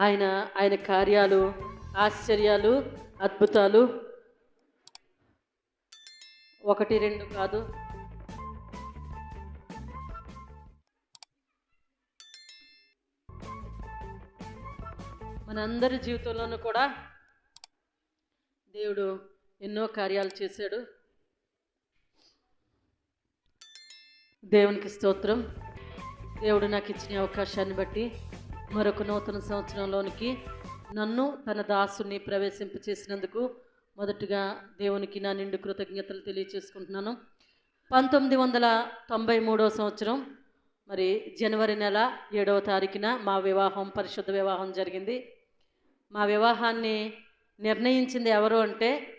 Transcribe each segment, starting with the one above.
ఆయన ఆయన కార్యాలు ఆశ్చర్యాలు అద్భుతాలు. ఒకటి రెండు కాదు. మనందరి జీవితంలోనూ కూడా దేవుడు ఎన్నో కార్యాలు చేశాడు. దేవునికి స్తోత్రం. దేవుడు నాకు ఇచ్చిన అవకాశాన్ని బట్టి మరొక నూతన సంవత్సరంలోనికి నన్ను తన దాసుని ప్రవేశింప చేసినందుకు మొదటగా దేవునికి నా నిండు కృతజ్ఞతలు తెలియచేసుకుంటున్నాను. పంతొమ్మిది వందల తొంభై మూడవ సంవత్సరం మరి జనవరి నెల ఏడవ తారీఖున మా వివాహం పరిశుద్ధ వివాహం జరిగింది. మా వివాహాన్ని నిర్ణయించింది ఎవరు అంటే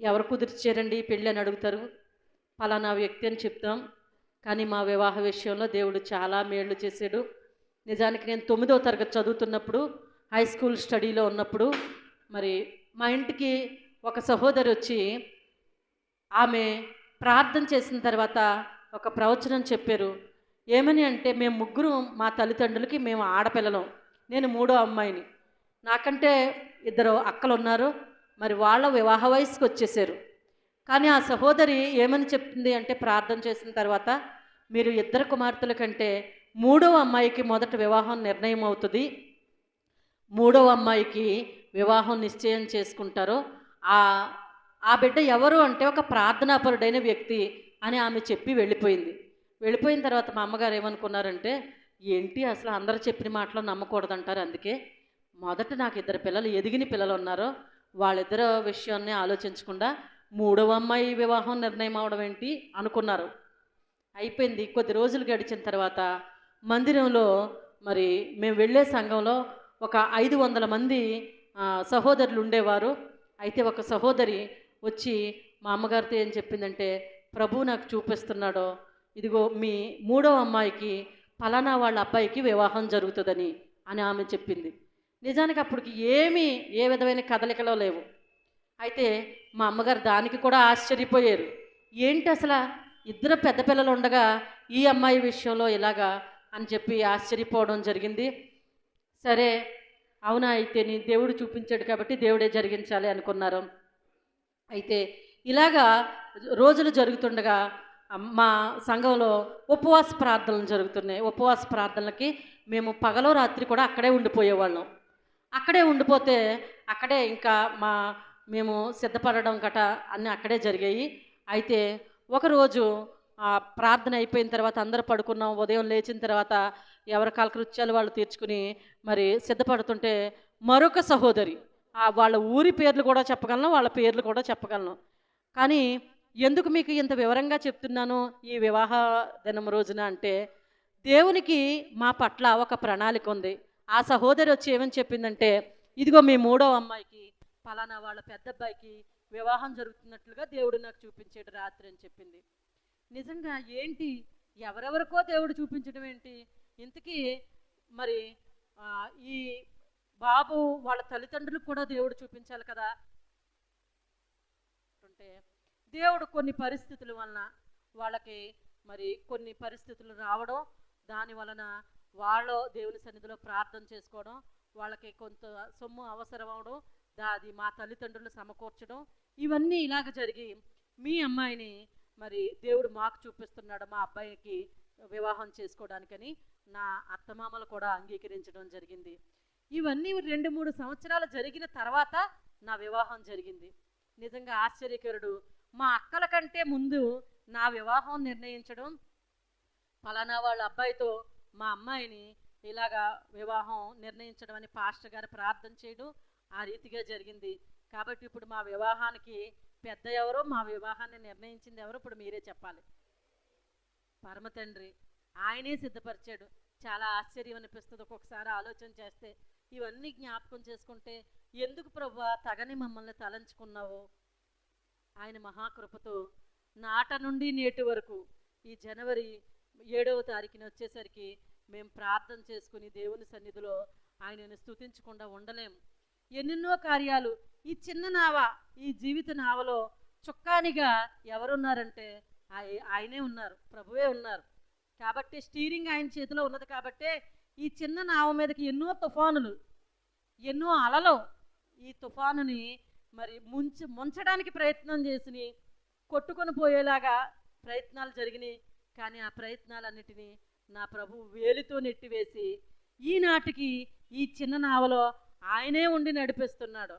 ఎవరు కుదిర్చారండి పెళ్ళి అని అడుగుతారు ఫలానా వ్యక్తి అని చెప్తాం. కానీ మా వివాహ విషయంలో దేవుడు చాలా మేళ్ళు చేశాడు. నిజానికి నేను తొమ్మిదవ తరగతి చదువుతున్నప్పుడు హై స్కూల్ స్టడీలో ఉన్నప్పుడు మరి మా ఇంటికి ఒక సహోదరి వచ్చి ఆమె ప్రార్థన చేసిన తర్వాత ఒక ప్రవచనం చెప్పారు. ఏమని అంటే మేము ముగ్గురు మా తల్లిదండ్రులకి మేము ఆడపిల్లలం. నేను మూడో అమ్మాయిని. నాకంటే ఇద్దరు అక్కలు ఉన్నారు మరి వాళ్ళ వివాహ వయసుకు వచ్చేసారు కానీ ఆ సహోదరి ఏమని చెప్తుంది అంటే ప్రార్థన చేసిన తర్వాత మీరు ఇద్దరు కుమార్తెల కంటే మూడవ అమ్మాయికి మొదట వివాహం నిర్ణయం అవుతుంది. మూడవ అమ్మాయికి వివాహం నిశ్చయం చేసుకుంటారు. ఆ ఆ బిడ్డ ఎవరు అంటే ఒక ప్రార్థనాపరుడైన వ్యక్తి అని ఆమె చెప్పి వెళ్ళిపోయింది. వెళ్ళిపోయిన తర్వాత మా అమ్మగారు ఏమనుకున్నారంటే ఏంటి అసలు అందరు చెప్పిన మాటలు నమ్మకూడదంటారు అందుకే. మొదట నాకు ఇద్దరు పిల్లలు ఎదిగిన పిల్లలు ఉన్నారో. వాళ్ళిద్దరు విషయాన్ని ఆలోచించకుండా మూడవ అమ్మాయి వివాహం నిర్ణయం అవడం ఏంటి అనుకున్నారు. అయిపోయింది. కొద్ది రోజులు గడిచిన తర్వాత మందిరంలో మరి మేము వెళ్ళే సంఘంలో ఒక ఐదు వందల మంది సహోదరులు ఉండేవారు. అయితే ఒక సహోదరి వచ్చి మా అమ్మగారితో ఏం చెప్పిందంటే ప్రభు నాకు చూపిస్తున్నాడో. ఇదిగో మీ మూడవ అమ్మాయికి ఫలానా వాళ్ళ అబ్బాయికి వివాహం జరుగుతుందని అని ఆమె చెప్పింది. నిజానికి అప్పటికి ఏమీ ఏ విధమైన కదలికలో లేవు. అయితే మా అమ్మగారు దానికి కూడా ఆశ్చర్యపోయారు. ఏంటి అసలు? ఇద్దరు పెద్ద పిల్లలు ఉండగా ఈ అమ్మాయి విషయంలో ఇలాగా? అని చెప్పి ఆశ్చర్యపోవడం జరిగింది. సరే అవునా? అయితే నీ దేవుడు చూపించాడు కాబట్టి దేవుడే జరిగించాలి అనుకున్నారు. అయితే ఇలాగా రోజులు జరుగుతుండగా మా సంఘంలో ఉపవాస ప్రార్థనలు జరుగుతున్నాయి. ఉపవాస ప్రార్థనలకి మేము పగలో రాత్రి కూడా అక్కడే ఉండిపోయేవాళ్ళం. అక్కడే ఉండిపోతే అక్కడే ఇంకా మా మేము సిద్ధపడడం గట అన్నీ అక్కడే జరిగాయి. అయితే ఒకరోజు ప్రార్థన అయిపోయిన తర్వాత అందరూ పడుకున్నాం. ఉదయం లేచిన తర్వాత ఎవరి కాలకృత్యాలు వాళ్ళు తీర్చుకుని మరి సిద్ధపడుతుంటే మరొక సహోదరి వాళ్ళ ఊరి పేర్లు కూడా చెప్పగలను వాళ్ళ పేర్లు కూడా చెప్పగలను. కానీ ఎందుకు మీకు ఇంత వివరంగా చెప్తున్నాను ఈ వివాహ దినం రోజున అంటే దేవునికి మా పట్ల ఒక ప్రణాళిక ఉంది. ఆ సహోదరి వచ్చి ఏమని చెప్పిందంటే ఇదిగో మీ మూడో అమ్మాయికి పలానా వాళ్ళ పెద్ద అబ్బాయికి వివాహం జరుగుతున్నట్లుగా దేవుడు నాకు చూపించాడు రాత్రి అని చెప్పింది. నిజంగా ఏంటి? ఎవరెవరికో దేవుడు చూపించడం ఏంటి? ఇంతకీ మరి ఆ, ఈ బాబు వాళ్ళ తల్లిదండ్రులకు కూడా దేవుడు చూపించాలి కదా? అంటే దేవుడు కొన్ని పరిస్థితుల వలన వాళ్ళకి మరి కొన్ని పరిస్థితులు రావడం దాని వలన వాళ్ళు దేవుని సన్నిధిలో ప్రార్థన చేసుకోవడం వాళ్ళకి కొంత సొమ్ము అవసరం అవడం అది మా తల్లిదండ్రులు సమకూర్చడం ఇవన్నీ ఇలాగ జరిగి మీ అమ్మాయిని మరి దేవుడు మాకు చూపిస్తున్నాడు మా అబ్బాయికి వివాహం చేసుకోవడానికని నా అత్తమామలు కూడా అంగీకరించడం జరిగింది. ఇవన్నీ రెండు మూడు సంవత్సరాలు జరిగిన తర్వాత నా వివాహం జరిగింది. నిజంగా ఆశ్చర్యకరుడు మా అక్కల కంటే ముందు నా వివాహం నిర్ణయించడం ఫలానా వాళ్ళ అబ్బాయితో మా అమ్మాయిని ఇలాగా వివాహం నిర్ణయించడం అని పాస్టర్ గారు ప్రార్థన చేయడం ఆ రీతిగా జరిగింది. కాబట్టి ఇప్పుడు మా వివాహానికి పెద్ద ఎవరో మా వివాహాన్ని నిర్ణయించింది ఎవరో ఇప్పుడు మీరే చెప్పాలి. పరమ తండ్రి ఆయనే సిద్ధపరిచాడు. చాలా ఆశ్చర్యం అనిపిస్తుంది ఒక్కొక్కసారి ఆలోచన చేస్తే. ఇవన్నీ జ్ఞాపకం చేసుకుంటే ఎందుకు ప్రభు తగని మమ్మల్ని తలంచుకున్నావు? ఆయన మహాకృపతో నాట నుండి నేటి వరకు ఈ జనవరి ఏడవ తారీఖున వచ్చేసరికి మేము ప్రార్థన చేసుకుని దేవుని సన్నిధిలో ఆయనను స్తుతించకుండా ఉండలేం. ఎన్నెన్నో కార్యాలు. ఈ చిన్న నావ ఈ జీవిత నావలో చుక్కానిగా ఎవరున్నారంటే ఆయనే ఉన్నారు ప్రభువే ఉన్నారు. కాబట్టి స్టీరింగ్ ఆయన చేతిలో ఉన్నది కాబట్టే ఈ చిన్న నావ మీదకి ఎన్నో తుఫానులు ఎన్నో అలలు ఈ తుఫానుని మరి ముంచి ముంచడానికి ప్రయత్నం చేసి కొట్టుకొని పోయేలాగా ప్రయత్నాలు జరిగినాయి. కానీ ఆ ప్రయత్నాలన్నిటినీ నా ప్రభు వేలితో నెట్టివేసి ఈనాటికి ఈ చిన్న నావలో ఆయనే ఉండి నడిపిస్తున్నాడు.